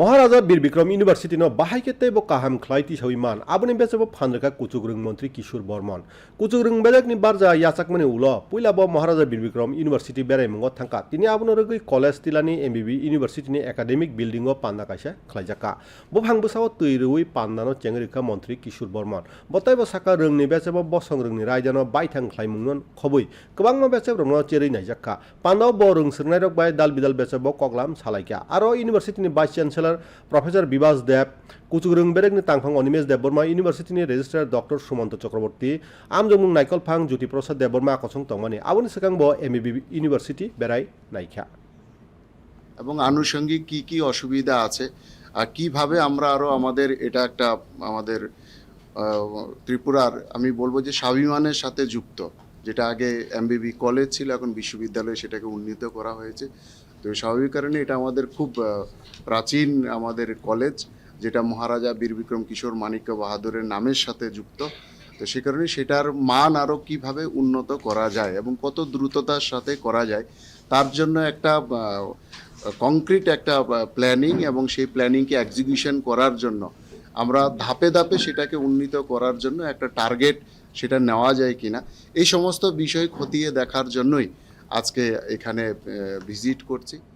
মহারাজা বীর বিক্রম ইউনিভার্সিটিনো বাহাইকেতে কাহাম খ্লাইতি সবিমান আবনি বেচেব ফান্দ্রেকা কুচুগুরুং মন্ত্রী কিশোর বর্মন। কুচুগুরুং বেলেগ নি বারজা ইয়াচাকমানি উল। পইলা মহারাজা বীর বিক্রম ইউনিভার্সিটি বেড়াইমঙ্গ থাকা তিনি আবনরগৈ কলেজ তিলানি এম বিবি ইউনিভার্সিটিনি একাডেমিক বিল্ডিং পান্না কাইসা খ্লাইজাকা বফাং বসাও তৈরুই পান্নানো চেংরিকা মন্ত্রী কিশোর বর্মন বতাই বসাকা রংনি বেচেব বসং রংনি রাইজানো বাইথাং খ্লাইমুংন খবই কবাংমা বেচেব রংন চেরি নাইজাকা পান্নাও ব রং সরনাই রক বাই দাল বিদাল বেচেব কগলাম সালাইকা আরও ইউনিভার্সিটিনি vice chancellor vice professor Bibhas Deb কুচুগুরুং বেরেগ তাংফাং অনিমেশ দেববর্মা, ইউনিভার্সিটি নিয়ে রেজিস্ট্রার ডক্টর সুমন্ত চক্রবর্তী, আমজমুং নাইকল ফাং, জ্যোতি প্রসাদ দেববর্মা, আকসং তংমানি, আবনি সেকাংব এম ইউনিভার্সিটি, বেড়াই, নাইখা। এবং আনুষঙ্গিক কি কি অসুবিধা আছে আর কীভাবে আমরা আরও আমাদের এটা একটা আমাদের ত্রিপুরার আমি বলব যে স্বাভিমানের সাথে যুক্ত। যেটা আগে এমবিবি কলেজ ছিল, এখন বিশ্ববিদ্যালয়ে সেটাকে উন্নীত করা হয়েছে। তো স্বাভাবিক কারণে এটা আমাদের খুব প্রাচীন আমাদের কলেজ যেটা মহারাজা বীর বিক্রম কিশোর মানিক্য বাহাদুরের নামের সাথে যুক্ত। তো সে কারণে সেটার মান আরও কীভাবে উন্নত করা যায় এবং কত দ্রুততার সাথে করা যায়, তার জন্য একটা কংক্রিট একটা প্ল্যানিং এবং সেই প্ল্যানিংকে এক্সিকিউশন করার জন্য আমরা ধাপে ধাপে সেটাকে উন্নীত করার জন্য একটা টার্গেট সেটা নেওয়া যায় কি না এই সমস্ত বিষয় খতিয়ে দেখার জন্যই আজকে এখানে ভিজিট করছি।